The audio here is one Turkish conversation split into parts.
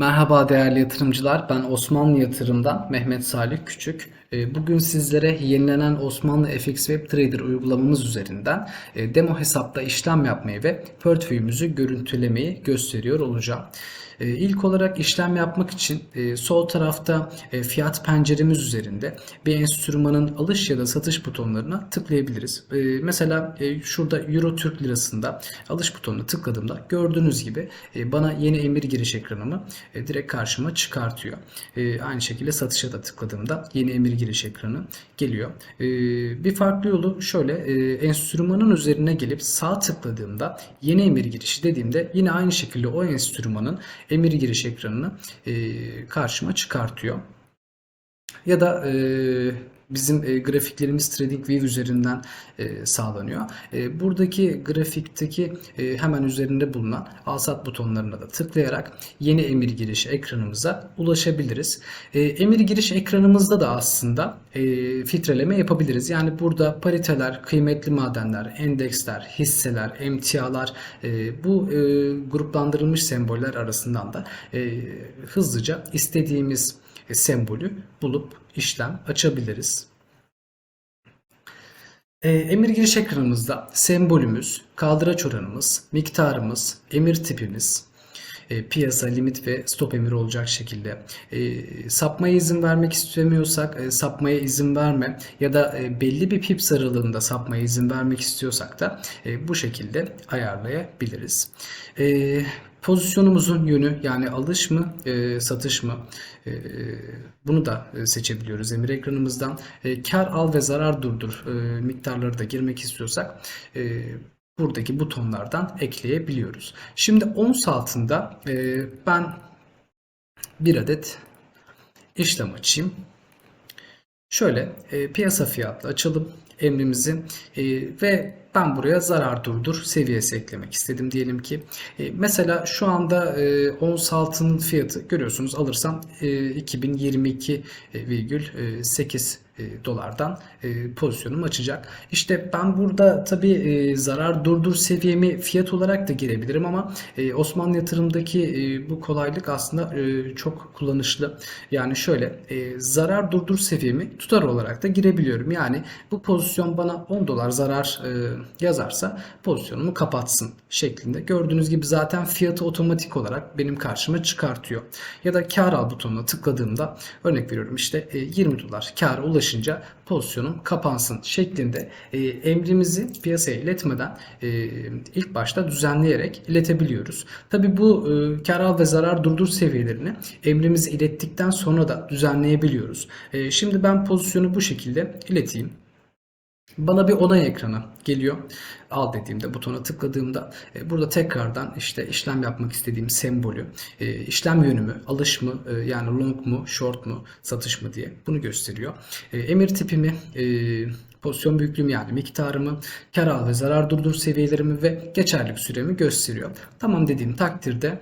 Merhaba değerli yatırımcılar. Ben Osmanlı Yatırım'dan Mehmet Salih Küçük. Ee, Bugün sizlere yenilenen Osmanlı FX Web Trader uygulamamız üzerinden e, demo hesapta işlem yapmayı ve portföyümüzü görüntülemeyi gösteriyor olacağım. Ee, İlk olarak işlem yapmak için e, sol tarafta e, fiyat penceremiz üzerinde bir enstrümanın alış ya da satış butonlarına tıklayabiliriz. Ee, Mesela e, şurada Euro Türk Lirası'nda alış butonuna tıkladığımda gördüğünüz gibi bana yeni emir giriş ekranımı direkt karşıma çıkartıyor. Aynı şekilde satışa da tıkladığımda yeni emir giriş ekranı geliyor. Bir farklı yolu şöyle enstrümanın üzerine gelip sağ tıkladığımda yeni emir girişi dediğimde yine aynı şekilde o enstrümanın emir giriş ekranını e, karşıma çıkartıyor. Ya da e, bizim e, grafiklerimiz TradingView üzerinden e, sağlanıyor. E, buradaki grafikteki e, hemen üzerinde bulunan al-sat butonlarına da tıklayarak yeni emir giriş ekranımıza ulaşabiliriz. E, emir giriş ekranımızda da aslında e, filtreleme yapabiliriz. Yani burada pariteler, kıymetli madenler, endeksler, hisseler, emtialar e, bu e, gruplandırılmış semboller arasından da e, hızlıca istediğimiz sembolü bulup işlem açabiliriz. E, emir giriş ekranımızda sembolümüz, kaldıraç oranımız, miktarımız, emir tipimiz, e, piyasa, limit ve stop emiri olacak şekilde. E, sapmaya izin vermek istemiyorsak e, sapmaya izin verme ya da e, belli bir pips aralığında sapmaya izin vermek istiyorsak da e, bu şekilde ayarlayabiliriz. E, Pozisyonumuzun yönü yani alış mı e, satış mı e, bunu da e, seçebiliyoruz emir ekranımızdan. E, kar al ve zarar durdur e, miktarları da girmek istiyorsak e, buradaki butonlardan ekleyebiliyoruz. Şimdi ons altında e, ben bir adet işlem açayım. Şöyle e, piyasa fiyatlı açalım emrimizi e, ve ben buraya zarar durdur seviyesi eklemek istedim diyelim ki. E, mesela şu anda e, ons altının fiyatı görüyorsunuz alırsam e, 2022,8 e, dolardan e, pozisyonumu açacak. İşte ben burada tabi e, zarar durdur seviyemi fiyat olarak da girebilirim ama e, Osmanlı yatırımdaki e, bu kolaylık aslında e, çok kullanışlı. Yani şöyle e, zarar durdur seviyemi tutar olarak da girebiliyorum. Yani bu pozisyon bana 10 dolar zarar e, yazarsa pozisyonumu kapatsın şeklinde. Gördüğünüz gibi zaten fiyatı otomatik olarak benim karşıma çıkartıyor. Ya da kar al butonuna tıkladığımda örnek veriyorum işte e, 20 dolar kâra ulaşınca pozisyonum kapansın şeklinde e, emrimizi piyasaya iletmeden e, ilk başta düzenleyerek iletebiliyoruz. Tabi bu e, kar al ve zarar durdur seviyelerini emrimizi ilettikten sonra da düzenleyebiliyoruz. E, şimdi ben pozisyonu bu şekilde ileteyim. Bana bir onay ekranı geliyor. Al dediğimde butona tıkladığımda e, burada tekrardan işte işlem yapmak istediğim sembolü, e, işlem yönümü, alış mı e, yani long mu, short mu, satış mı diye bunu gösteriyor. E, emir tipimi, e, pozisyon büyüklüğümü yani miktarımı, kar al ve zarar durdur seviyelerimi ve geçerlilik süremi gösteriyor. Tamam dediğim takdirde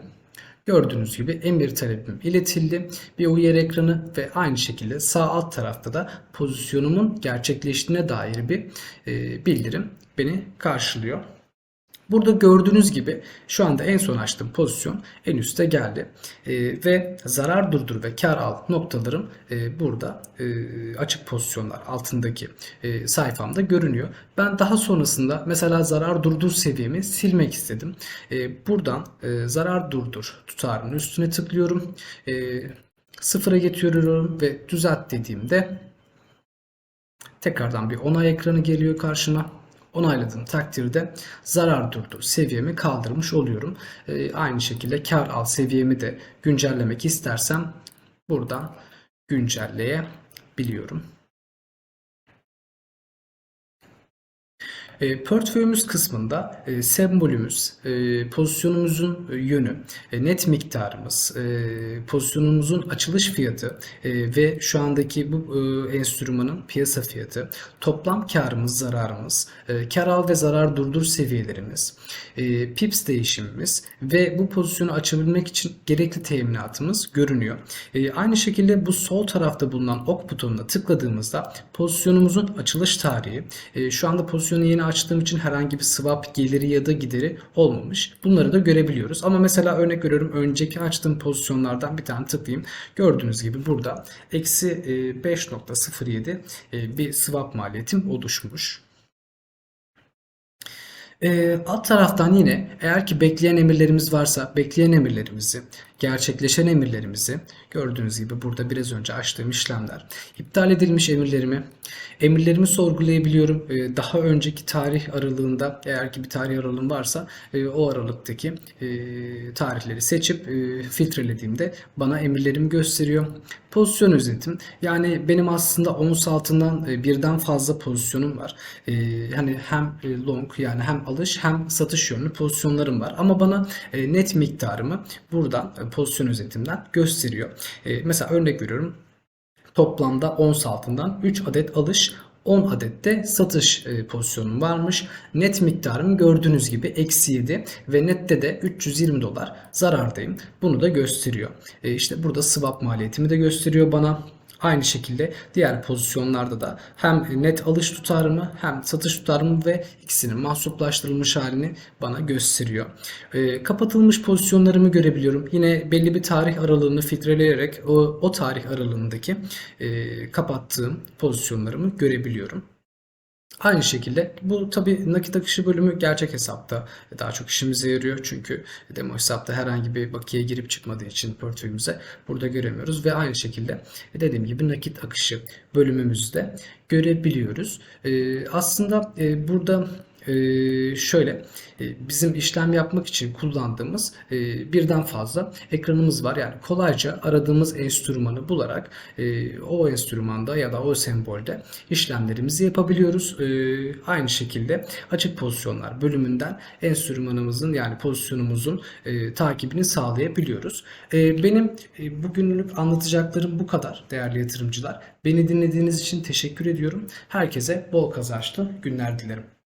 Gördüğünüz gibi emir talebim iletildi. Bir uyarı ekranı ve aynı şekilde sağ alt tarafta da pozisyonumun gerçekleştiğine dair bir e, bildirim beni karşılıyor. Burada gördüğünüz gibi şu anda en son açtığım pozisyon en üste geldi. E, ve zarar durdur ve kar al noktalarım e, burada e, açık pozisyonlar altındaki e, sayfamda görünüyor. Ben daha sonrasında mesela zarar durdur seviyemi silmek istedim. E, buradan e, zarar durdur tutarının üstüne tıklıyorum. E, sıfıra getiriyorum ve düzelt dediğimde tekrardan bir onay ekranı geliyor karşıma onayladığım takdirde zarar durdur seviyemi kaldırmış oluyorum. Ee, aynı şekilde kar al seviyemi de güncellemek istersem buradan güncelleyebiliyorum. E, portföyümüz kısmında e, sembolümüz, e, pozisyonumuzun yönü, e, net miktarımız, e, pozisyonumuzun açılış fiyatı e, ve şu andaki bu e, enstrümanın piyasa fiyatı, toplam karımız, zararımız, e, kar al ve zarar durdur seviyelerimiz, e, pips değişimimiz ve bu pozisyonu açabilmek için gerekli teminatımız görünüyor. E, aynı şekilde bu sol tarafta bulunan ok butonuna tıkladığımızda pozisyonumuzun açılış tarihi, e, şu anda pozisyonu yeni açtığım için herhangi bir swap geliri ya da gideri olmamış. Bunları da görebiliyoruz. Ama mesela örnek veriyorum önceki açtığım pozisyonlardan bir tane tıklayayım. Gördüğünüz gibi burada eksi e, 5.07 e, bir swap maliyetim oluşmuş. Ee, alt taraftan yine eğer ki bekleyen emirlerimiz varsa bekleyen emirlerimizi, gerçekleşen emirlerimizi gördüğünüz gibi burada biraz önce açtığım işlemler, iptal edilmiş emirlerimi, emirlerimi sorgulayabiliyorum. Ee, daha önceki tarih aralığında eğer ki bir tarih aralığım varsa e, o aralıktaki e, tarihleri seçip e, filtrelediğimde bana emirlerimi gösteriyor. Pozisyon özetim yani benim aslında ons altından birden fazla pozisyonum var. Hani hem long yani hem alış hem satış yönlü pozisyonlarım var. Ama bana net miktarımı buradan pozisyon özetimden gösteriyor. E, mesela örnek veriyorum. Toplamda ons altından 3 adet alış 10 adet de satış e, pozisyonum varmış. Net miktarım gördüğünüz gibi eksi 7 ve nette de 320 dolar zarardayım. Bunu da gösteriyor. E, işte burada swap maliyetimi de gösteriyor bana. Aynı şekilde diğer pozisyonlarda da hem net alış tutarımı hem satış tutarımı ve ikisinin mahsuplaştırılmış halini bana gösteriyor. E, kapatılmış pozisyonlarımı görebiliyorum. Yine belli bir tarih aralığını filtreleyerek o, o tarih aralığındaki e, kapattığım pozisyonlarımı görebiliyorum. Aynı şekilde bu tabi nakit akışı bölümü gerçek hesapta daha çok işimize yarıyor. Çünkü demo hesapta herhangi bir bakiye girip çıkmadığı için portföyümüze burada göremiyoruz. Ve aynı şekilde dediğim gibi nakit akışı bölümümüzde görebiliyoruz. Ee, aslında e, burada e, şöyle bizim işlem yapmak için kullandığımız e, birden fazla ekranımız var. Yani kolayca aradığımız enstrümanı bularak e, o enstrümanda ya da o sembolde işlemlerimizi yapabiliyoruz. E, aynı şekilde açık pozisyonlar bölümünden enstrümanımızın yani pozisyonumuzun e, takibini sağlayabiliyoruz. E, benim e, bugünlük anlatacaklarım bu kadar değerli yatırımcılar. Beni dinlediğiniz için teşekkür ediyorum. Herkese bol kazançlı günler dilerim.